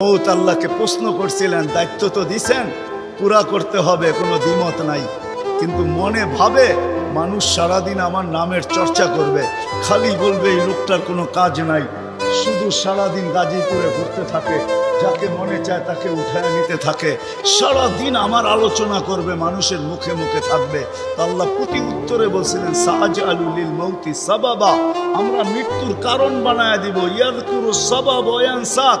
আল্লাহকে প্রশ্ন করছিলেন, দায়িত্ব তো দিছেন, পুরা করতে হবে, কোনো দ্বিমত নাই। কিন্তু মনে ভাবে মানুষ সারাদিন আমার নামের চর্চা করবে, খালি বলবে, এই লোকটার কোনো কাজ নাই। শুধু সারাদিন গাজীপুরে ঘুরতে থাকে, যাকে মনে চায় তাকে উঠায় নিতে থাকে। সারাদিন আমার আলোচনা করবে, মানুষের মুখে মুখে থাকবে। আল্লাহ প্রতি উত্তরে বলছিলেন সাহাজ আলুলিল মৌতি সাবাবা। আমরা মৃত্যুর কারণ বানায় দিব ইয়াদকুরু সাবাব ওয়ানসাক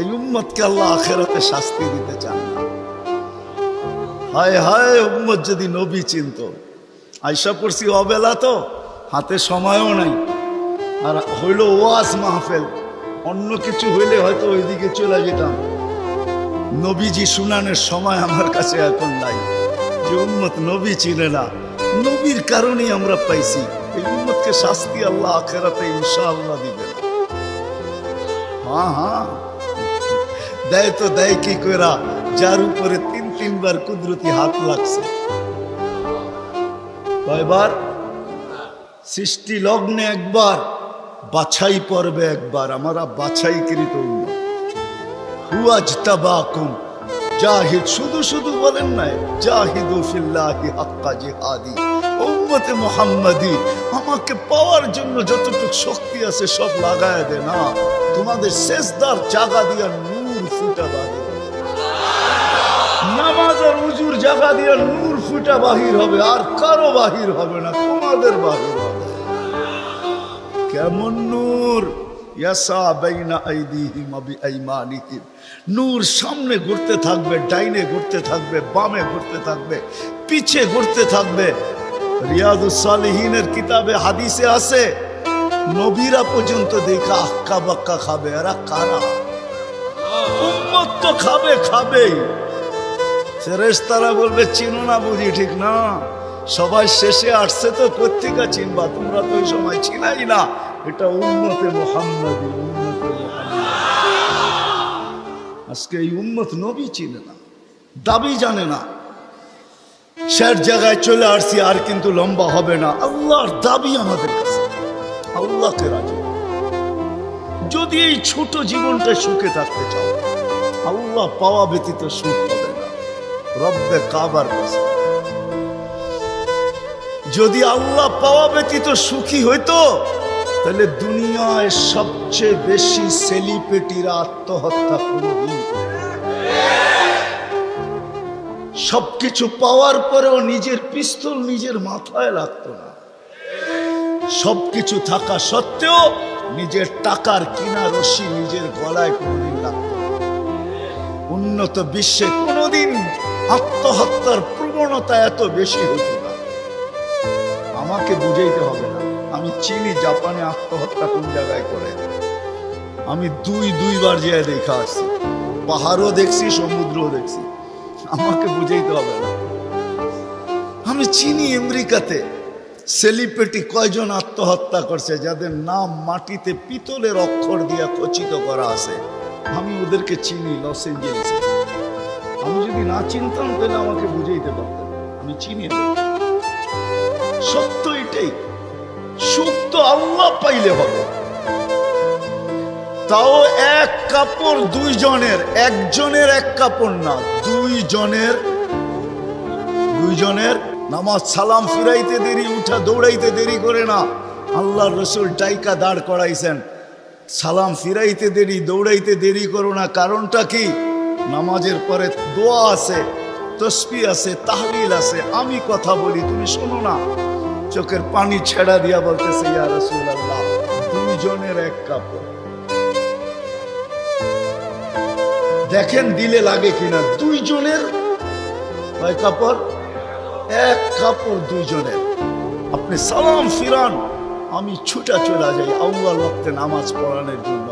এই উম্মতকে আল্লাহ আখেরাতে শাস্তি দিতে চান না। হায় হায়, উম্মত যদি নবী চিনত। আইসা পড়ছি অবেলা তো, হাতে সময়ও নাই। আর হইল ওয়াজ মাহফেল, অন্য কিছু হইলে হয়তো ওইদিকে চলে যেতাম। নবীজি শুনানের সময় আমার কাছে এখন নাই। যে উম্মত নবী চিনে না, নবীর কারণেই আমরা পাইছি। এই উম্মতকে শাস্তি আল্লাহ আখেরাতে ইনশাআল্লাহ দিবেন। হ্যাঁ হ্যাঁ। দেয় তো দেয় কি করা যার উপরে তিন, তিনবার কুদরতি হাত লাগছে। কয়বার? সৃষ্টি লগ্নে একবার, বাছাই পর্বে একবার। আমরা বাছাইকৃত। হুয়াজ তাবাকুম জাহিদ শুধু শুধু বলেন নাই, জাহিদু ফিল্লাহি হাক্কা জিহাদি। উম্মতে আমাকে পাওয়ার জন্য যতটুকু শক্তি আছে সব লাগায় দে না। তোমাদের শেষদার জাগা দিয়া ফুটা বাহির নামাজ উজুর জায়গা দিয়ে নূর ফুটা বাহির হবে, আর কারও বাহির হবে না, তোমাদের বাহির হবে। কেমন নূর? নূর সামনে ঘুরতে থাকবে, ডাইনে ঘুরতে থাকবে, বামে ঘুরতে থাকবে, পিছে ঘুরতে থাকবে। রিয়াদুস কিতাবে হাদিসে আছে, নবীরা পর্যন্ত দেখা আক্কা বাক্কা খাবে, এরা কারা? উম্মত তো খাবে খাবেই ফেরেশতারা বলবে, চিনো না বুঝি, ঠিক না। সবাই শেষে আসছে তো পত্রিকা চিনবা? তোমরা তো ওই সময় চিনাই না। এটা উন্নতে মোহাম্মদী আজকে এই উন্মত নবী চিনে না, দাবি জানে না। শের জায়গায় চলে আসছি, আর কিন্তু লম্বা হবে না। আল্লাহর দাবি আমাদের কাছে। আল্লাহকে রাজি। যদি এই ছোট জীবনটা সুখে থাকতে চাও আল্লাহ পাওয়া ব্যতীত সুখ হবে না। রব্বে কাবার কাছে। যদি আল্লাহ পাওয়া ব্যতীত সুখী হইতো, তাহলে দুনিয়ায় সবচেয়ে বেশি সেলিব্রিটিরা আত্মহত্যা কোনদিন। সবকিছু পাওয়ার পরেও নিজের পিস্তল নিজের মাথায় লাগতো না। সবকিছু থাকা সত্ত্বেও নিজের টাকার কিনা রশি নিজের গলায় কোনোদিন লাগতো উন্নত বিশ্বে কোনোদিন আত্মহত্যার প্রবণতা এত বেশি হতো না। আমাকে বুঝাইতে হবে না, আমি চিনি জাপানে আত্মহত্যা কোন জায়গায় করে। আমি দুই দুইবার যেয়ে দেখা আসছি, পাহাড়ও দেখছি, সমুদ্রও দেখছি। আমাকে বুঝাইতে হবে না। আমি চিনি আমেরিকাতে সেলিব্রিটি কয়জন আত্মহত্যা করছে, যাদের নাম মাটিতে পিতলের অক্ষর দিয়ে খচিত করা আছে। আমি ওদেরকে চিনি, লস এঞ্জেলসে। আমি যদি না চিনতাম, তাহলে আমাকে বুঝাইতে পারতেন। আমি চিনি সত্য এটাই। সুখ তো আল্লাহ পাইলে হবে। তাও এক কাপড় দুইজনের, একজনের এক কাপড় না, দুইজনের দুইজনের। নামাজ সালাম ফিরাইতে দেরি, উঠা দৌড়াইতে দেরি করে না। আল্লাহ রসুল টাইকা দাঁড় করাইছেন। সালাম ফিরাইতে দেরি, দৌড়াইতে দেরি করো না। কারণটা কি? নামাজের পরে দোয়া আছে, তসবি আছে, তাহলিল আছে, আমি কথা বলি, তুমি শোনো না। চোখের পানি ছেড়া দিয়া বলতেছে দুইজনের এক কাপড়। দেখেন দিলে লাগে কিনা, দুইজনের কয় কাপড়? এক কাপড় দুইজনের। আপনি সালাম ফিরান। আমি ছুটা চলে যাই আউ্বাল ওয়াক্তে নামাজ পড়ানোর জন্য।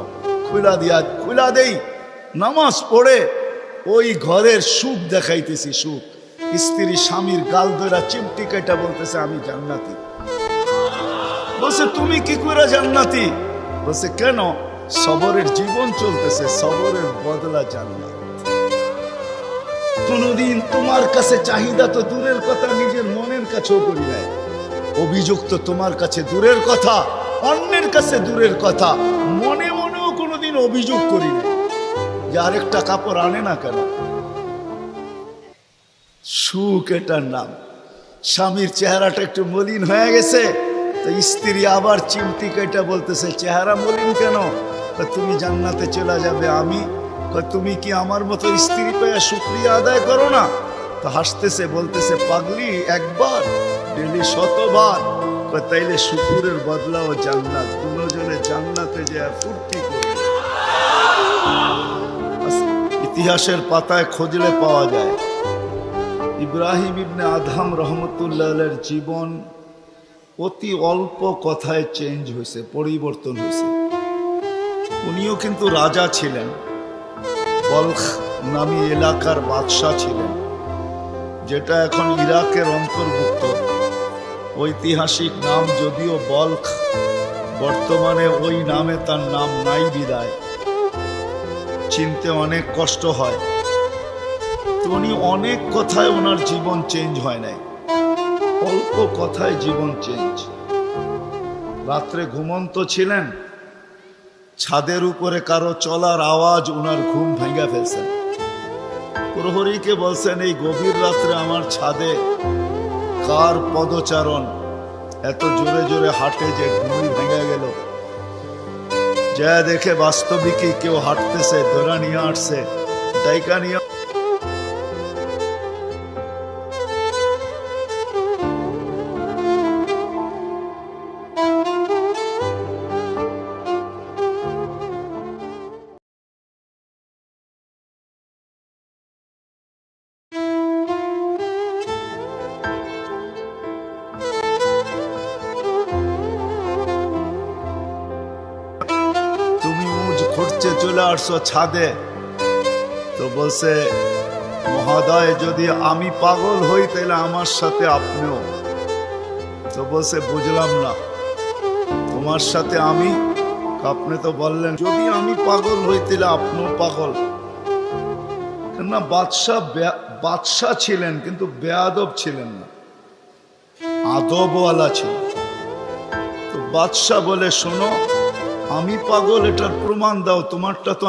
খুলা দিয়া, খুলা দেই, নামাজ পড়ে ওই ঘরের সুখ দেখাইতেছি, সুখ। স্ত্রী স্বামীর গাল ধরা চিমটি কেটা বলতেছে, আমি জান্নাতি। বলছে, তুমি কি করে জান্নাতি? বলছে, কেন? সবরের জীবন চলতেছে, সবরের বদলা জান্নাত। কোনদিন তোমার কাছে চাহিদা তো দূরের কথা, নিজের মনের কাছেও করি নাই। অভিযোগ তো তোমার কাছে দূরের কথা, অন্যের কাছে দূরের কথা। মনে মনেও কোনোদিন অভিযোগ করি নাই। যে আরেকটা কাপড় আনে না কেন? সুখ এটার নাম। স্বামীর চেহারাটা একটু মলিন হয়ে গেছে, তো স্ত্রী আবার চিমটি কেটে বলতেছে, চেহারা মলিন কেন? তুমি জান্নাতে চলে যাবে, আমি? তুমি কি আমার মতো স্ত্রী পেয়ে শুক্রিয়া আদায় করো না? তো হাসতেছে, বলতেছে, পাগলি, একবার। ডেলি শতবার। তাইলে শুকুরের বদলাও জান্নাত, দুজনে জান্নাতে যে ফুর্তি ইতিহাসের পাতায় খোঁজলে পাওয়া যায়। ইব্রাহিম ইবনে আদহাম রহমতুল্লাহের জীবন অতি অল্প কথায় চেঞ্জ হয়েছে, পরিবর্তন হয়েছে। উনিও কিন্তু রাজা ছিলেন। বলখ নামী এলাকার বাদশাহ ছিলেন, যেটা এখন ইরাকের অন্তর্ভুক্ত। ঐতিহাসিক নাম যদিও বলখ, বর্তমানে ওই নামে তার নাম নাই বিদায়। চিনতে অনেক কষ্ট হয়। উনি অনেক কথায় ওনার জীবন চেঞ্জ হয় নাই। অল্প কথায় জীবন চেঞ্জ। রাত্রে ঘুমন্ত ছিলেন, ছাদের উপরে কারও চলার আওয়াজ ওনার ঘুম ভেঙে ফেলছেন। প্রহরীকে বলছেন, এই গভীর রাত্রে আমার ছাদে কার পদচারণ? এত জোরে জোরে হাঁটে যে ঘুমি ভেঙে গেল। যা দেখে বাস্তবিকই কেউ হাঁটতেছে, ধরা নিয়ে আসছে দায়িকা নিয়ে চলে আসছো ছাদে? তো বলছে, মহোদয়, যদি আমি পাগল হই, তাহলে আমার সাথে আপনিও। তো বলছে, বুঝলাম না। তোমার সাথে আমি? আপনি তো বললেন, যদি আমি পাগল হই, তাহলে আপনিও পাগল। না বাদশাহ বাদশাহ ছিলেন, কিন্তু বেয়াদব ছিলেন না। আদবওয়ালা ছিল তো বাদশাহ বলে, শোনো আমি পাগল এটার প্রমাণ দাও তোমারটা তো